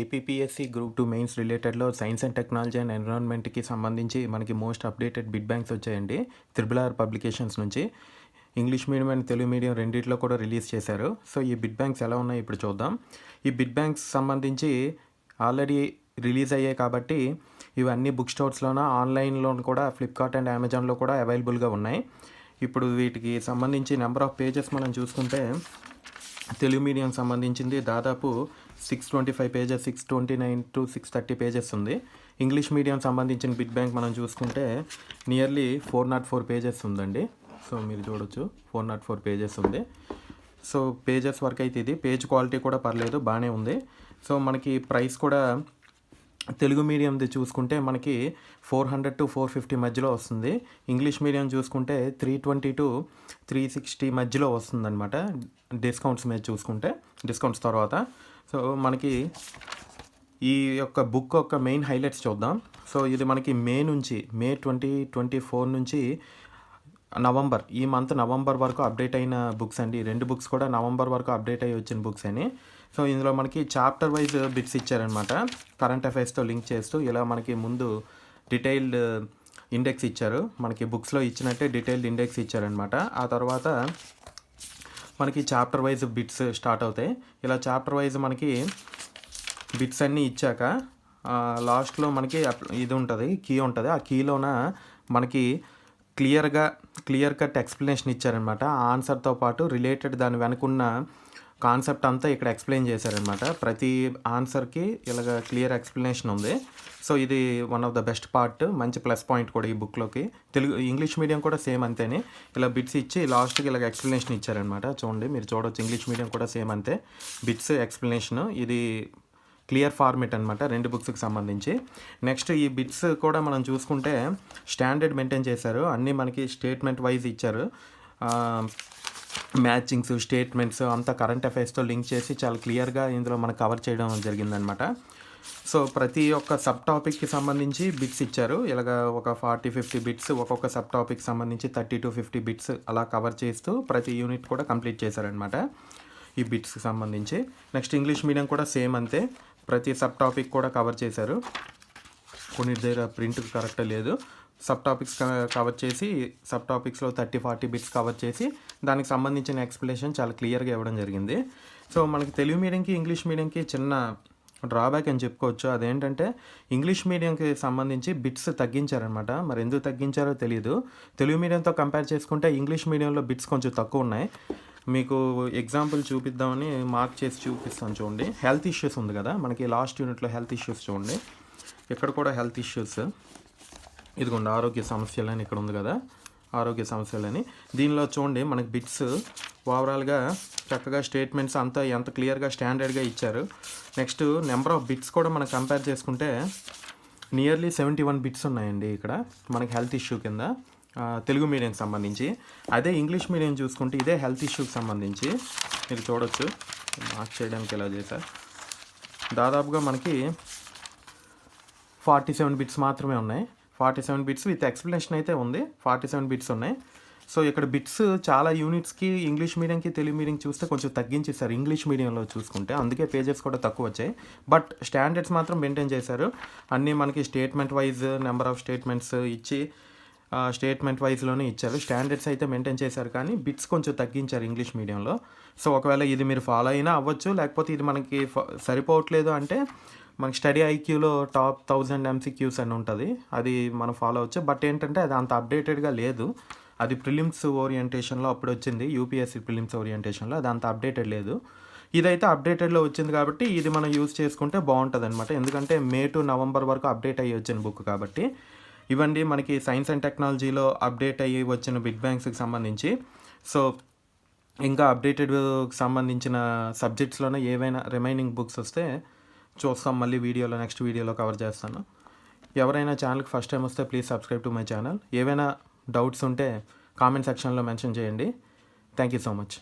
APPSC group two mains రిలేటెడ్లో science and technology and ఎన్విరాన్మెంట్కి సంబంధించి మనకి మోస్ట్ అప్డేటెడ్ బిడ్ బ్యాంక్స్ వచ్చాయండి. త్రిబుల్ ఆర్ పబ్లికేషన్స్ నుంచి. English medium and Telugu medium రెండిట్లో కూడా రిలీజ్ చేశారు. సో ఈ బిడ్ బ్యాంక్స్ ఎలా ఉన్నాయి ఇప్పుడు చూద్దాం. ఈ బిడ్ బ్యాంక్స్ సంబంధించి ఆల్రెడీ రిలీజ్ అయ్యాయి కాబట్టి ఇవన్నీ బుక్ స్టోర్స్లోన ఆన్లైన్లో కూడా ఫ్లిప్కార్ట్ అండ్ అమెజాన్లో కూడా అవైలబుల్గా ఉన్నాయి. ఇప్పుడు వీటికి సంబంధించి నెంబర్ ఆఫ్ పేజెస్ మనం చూసుకుంటే తెలుగు మీడియం సంబంధించింది దాదాపు six twenty five pages six twenty nine to six thirty pages ఉంది ఇంగ్లీష్ మీడియం సంబంధించిన బిగ్ బ్యాంక్ మనం చూసుకుంటే nearly four not four pages ఉందండి. సో మీరు చూడొచ్చు. ఫోర్ నాట్ ఫోర్ పేజెస్ ఉంది. సో పేజెస్ వర్క్ అయితే ఇది. పేజ్ క్వాలిటీ కూడా పర్లేదు. బాగానే ఉంది. సో మనకి ప్రైస్ కూడా తెలుగు మీడియంది చూసుకుంటే మనకి four hundred to four fifty మధ్యలో వస్తుంది. ఇంగ్లీష్ మీడియం చూసుకుంటే three twenty to three sixty మధ్యలో వస్తుందన్నమాట. డిస్కౌంట్స్ మీద చూసుకుంటే డిస్కౌంట్స్ తర్వాత. సో మనకి ఈ యొక్క బుక్ యొక్క మెయిన్ హైలైట్స్ చూద్దాం. సో ఇది మనకి మే నుంచి మే ట్వంటీ ట్వంటీ ఫోర్ నుంచి నవంబర్ ఈ మంత్ నవంబర్ వరకు అప్డేట్ అయిన బుక్స్ అండి. ఈ రెండు బుక్స్ కూడా నవంబర్ వరకు అప్డేట్ అయ్యి వచ్చిన బుక్స్ అని సో ఇందులో మనకి చాప్టర్ వైజ్ బిట్స్ ఇచ్చారనమాట కరెంట్ అఫైర్స్తో లింక్ చేస్తూ ఇలా మనకి ముందు డీటెయిల్డ్ ఇండెక్స్ ఇచ్చారు. మనకి బుక్స్లో ఇచ్చినట్టే డీటెయిల్డ్ ఇండెక్స్ ఇచ్చారనమాట ఆ తర్వాత మనకి చాప్టర్ వైజ్ బిట్స్ స్టార్ట్ అవుతాయి. ఇలా చాప్టర్ వైజ్ మనకి బిట్స్ అన్నీ ఇచ్చాక లాస్ట్లో మనకి ఇది ఉంటుంది కీ ఉంటుంది. ఆ కీలోన మనకి క్లియర్గా క్లియర్ కట్ ఎక్స్ప్లెనేషన్ ఇచ్చారనమాట ఆన్సర్తో పాటు రిలేటెడ్ దాని వెనుకున్న కాన్సెప్ట్ అంతా ఇక్కడ ఎక్స్ప్లెయిన్ చేశారనమాట. ప్రతి ఆన్సర్కి ఇలాగ క్లియర్ ఎక్స్ప్లెనేషన్ ఉంది. సో ఇది one of the best part మంచి ప్లస్ పాయింట్ కూడా ఈ బుక్లోకి. తెలుగు ఇంగ్లీష్ మీడియం కూడా సేమ్ అంతేనే. ఇలా బిట్స్ ఇచ్చి లాస్ట్కి ఇలాగ ఎక్స్ప్లెనేషన్ ఇచ్చారనమాట. చూడండి మీరు చూడొచ్చు ఇంగ్లీష్ మీడియం కూడా సేమ్ అంతే. బిట్స్ ఎక్స్ప్లెనేషన్ ఇది క్లియర్ ఫార్మేట్ అనమాట రెండు బుక్స్కి సంబంధించి. నెక్స్ట్ ఈ బిట్స్ కూడా మనం చూసుకుంటే స్టాండర్డ్ మెయింటైన్ చేశారు. అన్నీ మనకి స్టేట్మెంట్ వైజ్ ఇచ్చారు. మ్యాచింగ్స్ స్టేట్మెంట్స్ అంతా కరెంట్ అఫైర్స్తో లింక్ చేసి చాలా క్లియర్గా ఇందులో మనకు కవర్ చేయడం జరిగిందనమాట సో ప్రతి ఒక్క సబ్ టాపిక్కి సంబంధించి బిట్స్ ఇచ్చారు. ఇలాగ ఒక ఫార్టీ ఫిఫ్టీ బిట్స్ ఒక్కొక్క సబ్ టాపిక్ సంబంధించి థర్టీ టు ఫిఫ్టీ బిట్స్ అలా కవర్ చేస్తూ ప్రతి యూనిట్ కూడా కంప్లీట్ చేశారనమాట ఈ బిట్స్కి సంబంధించి. నెక్స్ట్ ఇంగ్లీష్ మీడియం కూడా సేమ్ అంతే. ప్రతి సబ్ టాపిక్ కూడా కవర్ చేశారు. కొన్ని దగ్గర ప్రింట్ కరెక్ట్ లేదు. సబ్ టాపిక్స్ కవర్ చేసి సబ్ టాపిక్స్లో థర్టీ ఫార్టీ బిట్స్ కవర్ చేసి దానికి సంబంధించిన ఎక్స్ప్లెనేషన్ చాలా క్లియర్గా ఇవ్వడం జరిగింది. సో మనకి తెలుగు మీడియంకి ఇంగ్లీష్ మీడియంకి చిన్న డ్రాబ్యాక్ అని చెప్పుకోవచ్చు. అదేంటంటే ఇంగ్లీష్ మీడియంకి సంబంధించి బిట్స్ తగ్గించారనమాట మరి ఎందుకు తగ్గించారో తెలియదు తెలుగు మీడియంతో కంపేర్ చేసుకుంటే ఇంగ్లీష్ మీడియంలో బిట్స్ కొంచెం తక్కువ ఉన్నాయి. మీకు ఎగ్జాంపుల్ చూపిద్దామని మార్క్ చేసి చూపిస్తాను చూడండి. హెల్త్ ఇష్యూస్ ఉంది కదా. మనకి లాస్ట్ యూనిట్లో హెల్త్ ఇష్యూస్ చూడండి. ఇక్కడ కూడా హెల్త్ ఇష్యూస్ ఇదిగోండి ఆరోగ్య సమస్యలని ఇక్కడ ఉంది కదా. ఆరోగ్య సమస్యలని. దీనిలో చూడండి మనకి బిట్స్ ఓవరాల్గా చక్కగా స్టేట్మెంట్స్ అంతా ఎంత క్లియర్గా స్టాండర్డ్గా ఇచ్చారు. నెక్స్ట్ నెంబర్ ఆఫ్ బిట్స్ కూడా మనం కంపేర్ చేసుకుంటే నియర్లీ సెవెంటీ వన్ బిట్స్ ఉన్నాయండి ఇక్కడ మనకి హెల్త్ ఇష్యూ కింద. తెలుగు మీడియంకి సంబంధించి. అదే ఇంగ్లీష్ మీడియం చూసుకుంటే ఇదే హెల్త్ ఇష్యూకి సంబంధించి. మీరు చూడొచ్చు. మార్క్ చేయడానికి ఎలా చేశారు దాదాపుగా మనకి ఫార్టీ సెవెన్ బిట్స్ మాత్రమే ఉన్నాయి. Forty seven bits with explanation అయితే ఉంది. ఫార్టీ సెవెన్ బిట్స్ ఉన్నాయి. సో ఇక్కడ బిట్స్ చాలా యూనిట్స్కి ఇంగ్లీష్ మీడియంకి తెలుగు మీడియం చూస్తే కొంచెం తగ్గించేశారు ఇంగ్లీష్ మీడియంలో చూసుకుంటే. అందుకే పేజెస్ కూడా తక్కువ వచ్చాయి. బట్ స్టాండర్డ్స్ మాత్రం మెయింటైన్ చేశారు. అన్నీ మనకి statement wise number of statements ఇచ్చి స్టేట్మెంట్ వైజ్లోనే ఇచ్చారు. స్టాండర్డ్స్ అయితే మెయింటైన్ చేశారు కానీ బిట్స్ కొంచెం తగ్గించారు ఇంగ్లీష్ మీడియంలో సో ఒకవేళ ఇది మీరు ఫాలో అయినా అవ్వచ్చు. లేకపోతే ఇది మనకి సరిపోవట్లేదు అంటే మనకి స్టడీ ఐక్యూలో టాప్ థౌజండ్ ఎంసీక్యూస్ అని ఉంటుంది. అది మనం ఫాలో అవ్వచ్చు. బట్ ఏంటంటే అది అంత అప్డేటెడ్గా లేదు. అది ప్రిలిమ్స్ ఓరియంటేషన్లో అప్పుడు వచ్చింది. యూపీఎస్సీ ప్రిలిమ్స్ ఓరియంటేషన్లో అది అంత అప్డేటెడ్ లేదు. ఇదైతే అప్డేటెడ్లో వచ్చింది కాబట్టి ఇది మనం యూజ్ చేసుకుంటే బాగుంటుంది అనమాట ఎందుకంటే మే టు నవంబర్ వరకు అప్డేట్ అయ్యి వచ్చిన బుక్ కాబట్టి. ఇవండి మనకి సైన్స్ అండ్ టెక్నాలజీలో అప్డేట్ అయ్యి వచ్చిన బిగ్ బ్యాంక్స్కి సంబంధించి. సో ఇంకా అప్డేటెడ్ సంబంధించిన సబ్జెక్ట్స్లోనే ఏవైనా రిమైనింగ్ బుక్స్ వస్తే చూస్తాం మళ్ళీ వీడియోలో నెక్స్ట్ వీడియోలో కవర్ చేస్తాను. ఎవరైనా ఛానల్కి ఫస్ట్ టైం వస్తే please subscribe to my channel ఏవైనా డౌట్స్ ఉంటే కామెంట్ సెక్షన్లో మెన్షన్ చేయండి. Thank you so much